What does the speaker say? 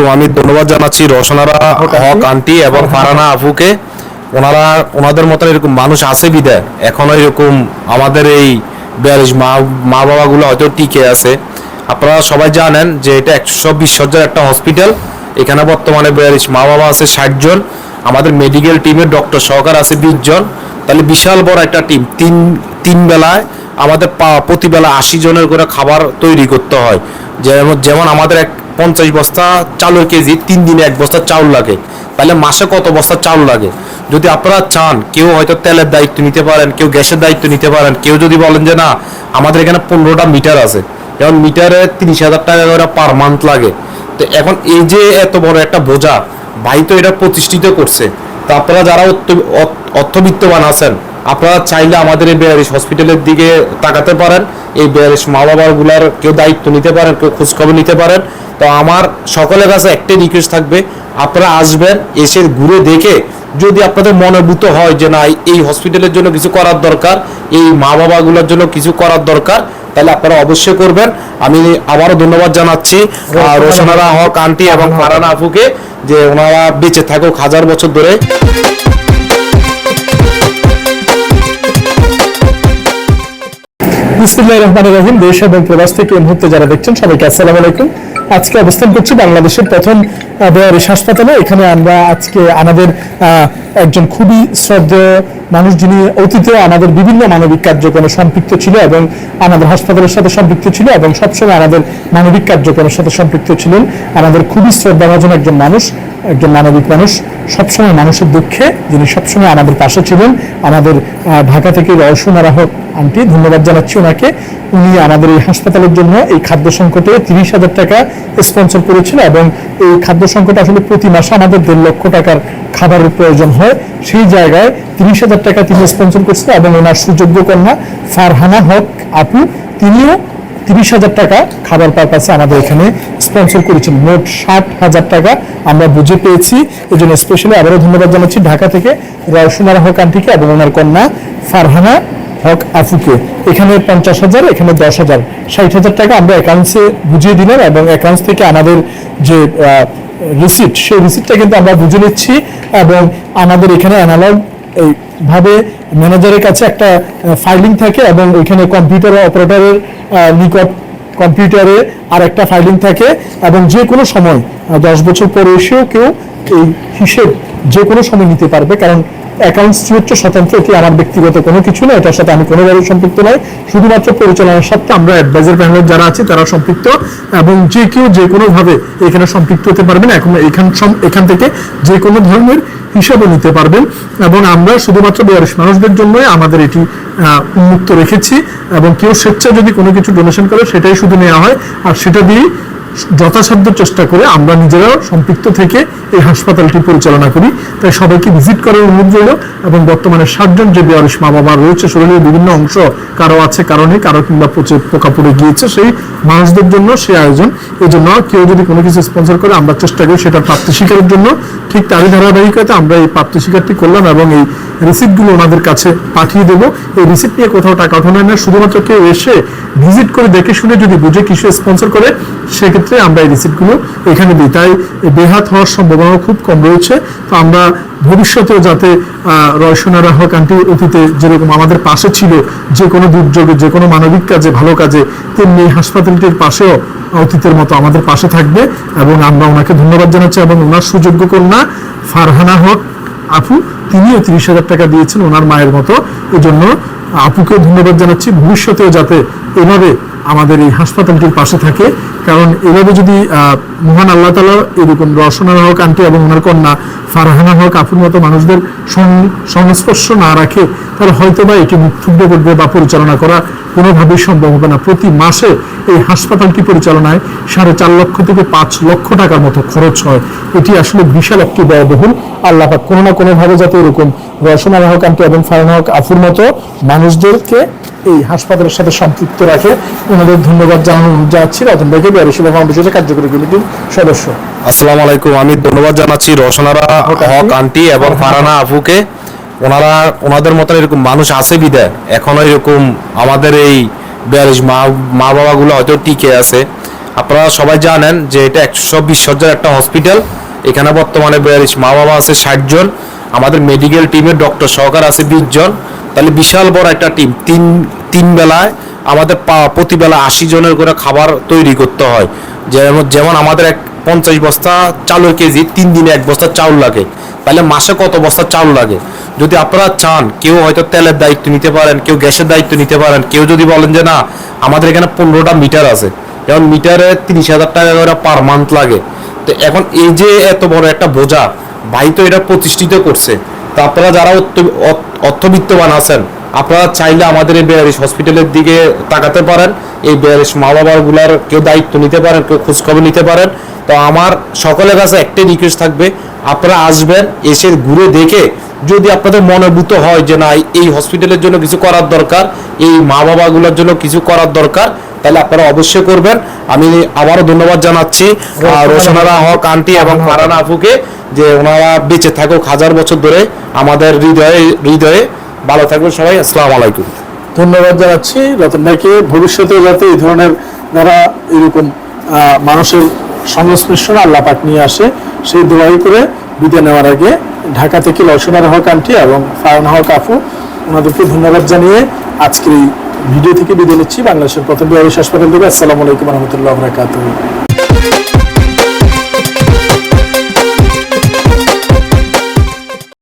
আলাইকুম আমি ধন্যবাদ জানাচ্ছি রসনারা হক আন্টি এবং ফারানা আফুকে ওনারা ওনাদের মতন এরকম মানুষ আছে বিদায় এখনও এরকম আমাদের এই বিয়াল্লিশ মা মা বাবাগুলো হয়তো টিকে আছে। আপনারা সবাই জানেন যে এটা একশো বিশ সজ্জার একটা হসপিটাল। এখানে বর্তমানে বিয়াল্লিশ মা বাবা আছে ষাট জন। আমাদের মেডিকেল টিমের ডক্টর সহকার আছে বিশ জন। তাহলে বিশাল বড় একটা টিম। তিন তিন বেলায় আমাদের পা- প্রতিবেলা আশি জনের করে খাবার তৈরি করতে হয়। যেমন যেমন আমাদের এক পঞ্চাশ বস্তা চাউলের কেজি, তিন দিনে এক বস্তা চাউল লাগে। তাহলে মাসে কত বস্তা চাউল লাগে? যদি আপনারা চান, কেউ হয়তো তেলের দায়িত্ব নিতে পারেন, কেউ গ্যাসের দায়িত্ব নিতে পারেন, কেউ যদি বলেন যে না, আমাদের এখানে পনেরোটা মিটার আছে। যেমন মিটারে তিরিশ হাজার টাকা করে পার মান্থ লাগে। তো এখন এই যে এত বড় একটা বোঝা, ভাই তো এটা প্রতিষ্ঠিত করছে। তো আপনারা যারা অর্থ- অর্থ- অর্থবিত্তবান আছেন আপনারা চাইলে আমাদের এই বেয়ারিশ হসপিটালের দিকে তাকাতে পারেন। এই বেয়ারিশ মা বাবাগুলার কেউ দায়িত্ব নিতে পারেন কেউ খোঁজখবর নিতে পারেন। তো আমার সকলের কাছে একটাই রিকোয়েস্ট থাকবে আপনারা আসবেন এসে ঘুরে দেখে যদি আপনাদের মনোভূত হয় যে না এই হসপিটালের জন্য কিছু করার দরকার এই মা বাবাগুলোর জন্য কিছু করার দরকার তাহলে আপনারা অবশ্যই করবেন। আমি আবারও ধন্যবাদ জানাচ্ছি রোশনারা হক আন্টি এবং ফারানা আফুকে যে ওনারা বেঁচে থাকুক হাজার বছর ধরে। রহিম। দেশ এবং প্রবাস থেকে এই মুহূর্তে যারা দেখছেন সবাইকে আলাইকুম। আজকে অবস্থান করছি বাংলাদেশের প্রথম হাসপাতালে। এখানে আমরা আজকে আমাদের একজন খুবই শ্রদ্ধেয় মানুষ যিনি অতীতে আমাদের বিভিন্ন মানবিক কার্যক্রমে সম্পৃক্ত ছিল এবং আমাদের হাসপাতালের সাথে সম্পৃক্ত ছিল এবং সবসময় আমাদের মানবিক কার্যক্রমের সাথে সম্পৃক্ত ছিলেন। আমাদের খুবই শ্রদ্ধাভাজন একজন মানুষ। একজন মানবিক মানুষ সবসময় মানুষের দুঃখে যিনি সবসময় আমাদের পাশে ছিলেন, আমাদের ঢাকা থেকে রওশনা রাহক আন্টি, ধন্যবাদ জানাচ্ছি ওনাকে। উনি আমাদের এই হাসপাতালের জন্য এই খাদ্য সংকটে তিরিশ হাজার টাকা স্পন্সর করেছিল এবং এই খাদ্য সংকট আসলে প্রতি মাসে আমাদের দেড় লক্ষ টাকার খাবারের প্রয়োজন হয়। সেই জায়গায় তিরিশ হাজার টাকা তিনি স্পন্সর করছেন এবং ওনার সুযোগ্য কন্যা ফারহানা হক আপু, তিনিও তিরিশ হাজার টাকা খাবার পারপাসে আমাদের এখানে স্পন্সর করেছেন। মোট ষাট হাজার টাকা আমরা বুঝে পেয়েছি। এই জন্য স্পেশালি আবারও ধন্যবাদ জানাচ্ছি ঢাকা থেকে রয়সুমারা হক আন্টিকে এবং ওনার কন্যা ফারহানা হক আফুকে। এখানে পঞ্চাশ হাজার, এখানে দশ হাজার। ষাট হাজার টাকা আমরা অ্যাকাউন্টসে বুঝিয়ে দিলাম এবং অ্যাকাউন্টস থেকে আমাদের যে রিসিপ্ট সেই রিসিপ্টটা কিন্তু আমরা বুঝে নিচ্ছি এবং আমাদের এখানে অ্যানালগ এইভাবে ম্যানেজারের কাছে একটা ফাইলিং থাকে এবং ওইখানে কম্পিউটার অপারেটরের নিকট কম্পিউটারে আর একটা ফাইলিং থাকে এবং যে কোনো সময় দশ বছর পরে এসেও কেউ এই হিসেব যে কোনো সময় নিতে পারবে। কারণ অ্যাকাউন্টস হচ্ছে স্বতন্ত্র, এটি আমার ব্যক্তিগত কোনো কিছু না, এটার সাথে আমি কোনোভাবে সম্পৃক্ত নই। শুধুমাত্র পরিচালনার সাথে আমরা অ্যাডভাইজার প্যানেলের যারা আছে তারা সম্পৃক্ত এবং যে কেউ যে কোনোভাবে এখানে সম্পৃক্ত হতে পারবেন এখন এখান এখান থেকে যে কোনো ধরনের হিসাবও নিতে পারবেন এবং আমরা শুধুমাত্র বয়স মানুষদের জন্যই আমাদের এটি উন্মুক্ত রেখেছি এবং কেউ স্বেচ্ছা যদি কোনো কিছু ডোনেশন করে সেটাই শুধু নেওয়া হয়। আর সেটা দিয়ে যথাসাধ্য চেষ্টা করে আমরা নিজেরাও সম্পৃক্ত থেকে এই হাসপাতালটি পরিচালনা করি। তাই সবাইকে ভিজিট করার অনুরোধ রইল এবং বর্তমানে ষাটজন যে বেয়ারিশ মা বাবা রয়েছে শরীরের বিভিন্ন অংশ কারও আছে কারণে কারও কিংবা পচে পোকা পড়ে গিয়েছে, সেই মানুষদের জন্য সেই আয়োজন। এই জন্য কেউ যদি কোনো কিছু স্পন্সর করে, আমরা চেষ্টা করি সেটা প্রাপ্তি স্বীকারের জন্য। ঠিক তারই ধারাবাহিকতা আমরা এই প্রাপ্তি স্বীকারটি করলাম এবং এই রিসিপ্টগুলো ওনাদের কাছে পাঠিয়ে দেবো। এই রিসিপ্ট নিয়ে কোথাও টাকা ওঠানো না। শুধুমাত্র কেউ এসে ভিজিট করে দেখে শুনে যদি বুঝে কিছু স্পন্সর করে, সেক্ষেত্রে আমরা এই রিসিপ্টগুলো এখানে দিই। তাই বেহাত হওয়ার সম্ভাবনা খুব কম রয়েছে। তো আমরা ভবিষ্যতেও যাতে রয়সনা রাহক আন্টি অতীতে যেরকম আমাদের পাশে ছিল, যে কোনো দুর্যোগে, যে কোনো মানবিক কাজে, ভালো কাজে, তেমনি হাসপাতালটির পাশেও অতীতের মতো আমাদের পাশে থাকবে। এবং আমরা ওনাকে ধন্যবাদ জানাচ্ছি এবং ওনার সুযোগ্য কন্যা ফারহানা হক আপু, তিনিও তিরিশ হাজার টাকা দিয়েছেন ওনার মায়ের মতো। এজন্য আপুকেও আপুকে ধন্যবাদ জানাচ্ছি। ভবিষ্যতেও যাতে এভাবে আমাদের এই হাসপাতালটির পাশে থাকে। কারণ এভাবে যদি মহান আল্লাহ তালা এরকম রসনা হক, আন্টি এবং ওনার কন্যা ফারহানা হক, আপুর মতো মানুষদের সংস্পর্শ না রাখে, তাহলে হয়তো বা এটি মুক্তব্য করবে বা পরিচালনা করা কোনোভাবেই সম্ভব হবে না। প্রতি মাসে এই হাসপাতালটি পরিচালনায় সাড়ে চার লক্ষ থেকে পাঁচ লক্ষ টাকার মতো খরচ হয়। এটি আসলে বিশাল একটি ব্যয়বহুল। আল্লাহ কোনো না কোনোভাবে যাতে এরকম রসনা হক, আন্টি এবং ফারহানা হক আফুর মতো মানুষদেরকে এই হাসপাতালের সাথে সম্পৃক্ত রাখে। ওনাদের ধন্যবাদ জানানো যাচ্ছি রতন ভাইকে বিহারি সেবা ফাউন্ডেশনের কার্যকরী কমিটির সদস্য। আসসালামু আলাইকুম আমি ধন্যবাদ জানাচ্ছি রসনারা হক আন্টি এবং ফারানা আফুকে ওনারা ওনাদের মতন এরকম মানুষ আছে বিদায় এখনও এরকম আমাদের এই বিয়াল্লিশ মা মা বাবাগুলো হয়তো টিকে আছে। আপনারা সবাই জানেন যে এটা একশো বিশ সজ্জার একটা হসপিটাল এখানে বর্তমানে বিয়াল্লিশ মা বাবা আছে ষাট জন। আমাদের মেডিকেল টিমের ডক্টর সহকার আছে বিশ জন। তাহলে বিশাল বড় একটা টিম। তিন তিন বেলায় আমাদের প্রতিবেলা আশি জনের করে খাবার তৈরি করতে হয়। যেমন যেমন আমাদের এক পঞ্চাশ বস্তা চাউলের কেজি, তিন দিনে এক বস্তা চাউল লাগে। তাহলে মাসে কত বস্তা চাউল লাগে? যদি আপনারা চান, কেউ হয়তো তেলের দায়িত্ব নিতে পারেন, কেউ গ্যাসের দায়িত্ব নিতে পারেন, কেউ যদি বলেন যে না, আমাদের এখানে পনেরোটা মিটার আছে। যেমন মিটারে তিরিশ হাজার টাকা করে পার মান্থ লাগে। তো এখন এই যে এত বড় একটা বোঝা, ভাই তো এটা প্রতিষ্ঠিত করছে। তো আপনারা যারা অর্থ- অর্থ- অর্থবিত্তবান আছেন, আপনারা চাইলে আমাদের এই বেয়ারিশ হসপিটালের দিকে তাকাতে পারেন। এই বেয়ারিশ মা বাবাগুলার কেউ দায়িত্ব নিতে পারেন, কেউ খোঁজখবর নিতে পারেন। তো আমার সকলের কাছে একটাই রিকোয়েস্ট থাকবে, আপনারা আসবেন, এসে ঘুরে দেখে যদি আপনাদের মনোভূত হয় যে না এই হসপিটালের জন্য কিছু করার দরকার এই মা বাবাগুলোর জন্য কিছু করার দরকার তাহলে আপনারা অবশ্যই করবেন। আমি আবারও ধন্যবাদ জানাচ্ছি রোশনারা হক আন্টি এবং ফারানা আপুকে যে ওনারা বেঁচে থাকুক হাজার বছর ধরে আমাদের হৃদয়ে হৃদয়ে। ভালো থাকবেন সবাই আসসালামু আলাইকুম। ধন্যবাদ জানাচ্ছি রতন ভাইকে। ভবিষ্যতে যাতে এই ধরনের যারা এরকম মানুষের সংস্পর্শন আল্লাহ পাক নিয়ে আসে সেই দোয়াই করে বিদায় নেওয়ার আগে ঢাকা থেকে লসনার হক আন্টি এবং ফায়ন হক আফু, ওনাদেরকে ধন্যবাদ জানিয়ে আজকের এই ভিডিও থেকে বিদায় নিচ্ছি। বাংলাদেশের প্রথম বিহারিস হাসপাতাল থেকে আসসালামু আলাইকুম রহমতুল্লাহ বরাকাতুহ।